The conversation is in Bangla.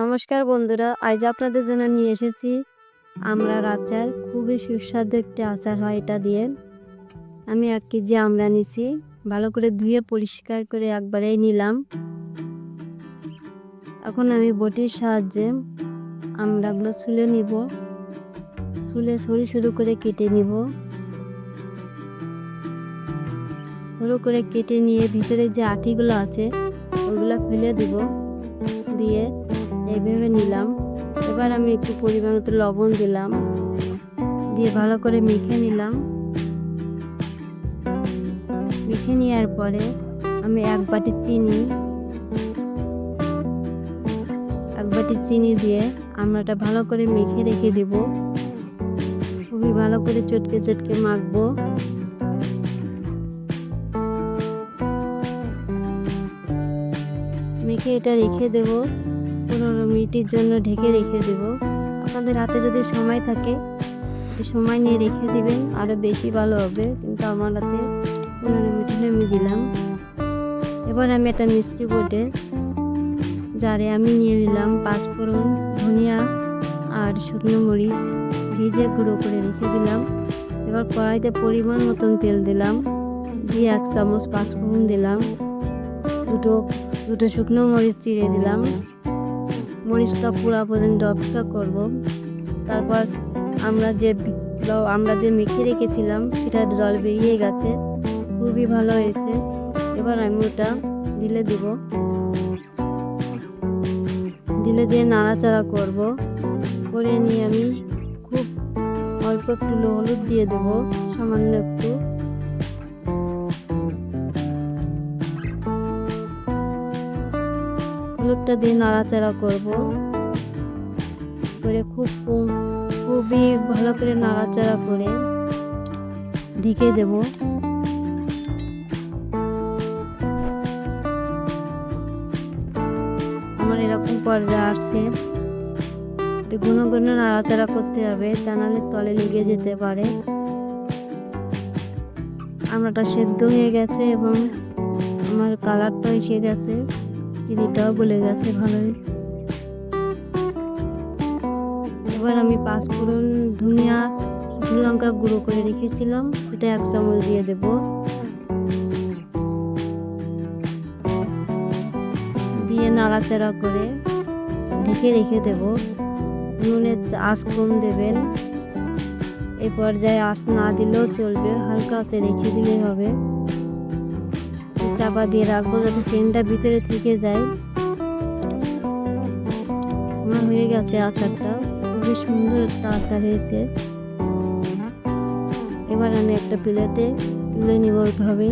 নমস্কার বন্ধুরা, আজ আপনাদের জন্য নিয়ে এসেছি। আমড়ার আচার খুবই সুস্বাদু একটি আচার হয় এটা দিয়ে। আমি এক কেজি আমড়া নিছি। ভালো করে ধুয়ে পরিষ্কার করে একবারেই নিলাম। এখন আমি বটির সাহায্যে আমড়াগুলো ছুলে নিব। ছুলে সরু সরু করে কেটে নিব। সরু করে কেটে নিয়ে ভিতরে যে আঠিগুলো আছে, ওগুলো ফেলে দিব। দিয়ে এইভাবে নিলাম। এবার আমি একটু পরিমাণ মতো লবণ দিলাম। দিয়ে ভালো করে মেখে নিলাম। মেখে নেওয়ার পরে আমি এক বাটি চিনি, এক বাটি চিনি দিয়ে আমরা আমরাটা ভালো করে মেখে রেখে দেব। খুবই ভালো করে চটকে চটকে মাখবো। মেখে এটা রেখে দেব। পনেরো মিনিটের জন্য ঢেকে রেখে দেব। আপনাদের হাতে যদি সময় থাকে সময় নিয়ে রেখে দিবেন আরও বেশি ভালো হবে। কিন্তু আমার হাতে পনেরো মিনিট আমি দিলাম। এবার আমি একটা মিষ্টি বোর্ডে জারে আমি নিয়ে নিলাম পাঁচফোড়ন ধনিয়া আর শুকনো মরিচ, ভিজে গুঁড়ো করে রেখে দিলাম। এবার কড়াইতে পরিমাণ মতন তেল দিলাম। দিয়ে এক চামচ পাঁচফোড়ন দিলাম। দুটো দুটো শুকনো মরিচ চিড়ে দিলাম। মরিচটা পুরা পর্যন্ত অপেক্ষা করব। তারপর আমরা যে আমরা যে মেখে রেখেছিলাম, সেটা জল বেরিয়ে গেছে। খুবই ভালো হয়েছে। এবার আমি ওটা দিলে দিব। দিলে দিয়ে নাড়াচাড়া করব। করে নিয়ে আমি খুব অল্প একটু হলুদ দিয়ে দেবো। সামান্য একটু। হলুদটা দিয়ে নাড়াচাড়া করব। করে খুব খুবই ভালো করে নাড়াচাড়া করে ঢেকে দেব। আমার এরকম পর্যায়ে আসছে। ঘন ঘন নাড়াচাড়া করতে হবে, তা নাহলে তলে লেগে যেতে পারে। আমরাটা সেদ্ধ হয়ে গেছে এবং আমার কালারটাও এসে গেছে। চিনিটাও গলে গেছে ভালোই। এবার আমি পাঁচ পাঁচফোড়ন ধনিয়া, শুকনো লঙ্কা গুঁড়ো করে রেখেছিলাম এটা এক চামচ দিয়ে দেব। দিয়ে নাড়াচাড়া করে ঢেকে রেখে দেব। নুনের আঁচ কম দেবেন। এই পর্যায়ে আঁচ না দিলেও চলবে, হালকা আঁচে রেখে দিলেই হবে। চাপা দিয়ে রাখব যাতে চেনটা ভিতরে থেকে যায়। আমার হয়ে গেছে আচারটা। খুবই সুন্দর একটা আচার হয়েছে। এবার আমি একটা প্লেটে তুলে নিব ওইভাবে।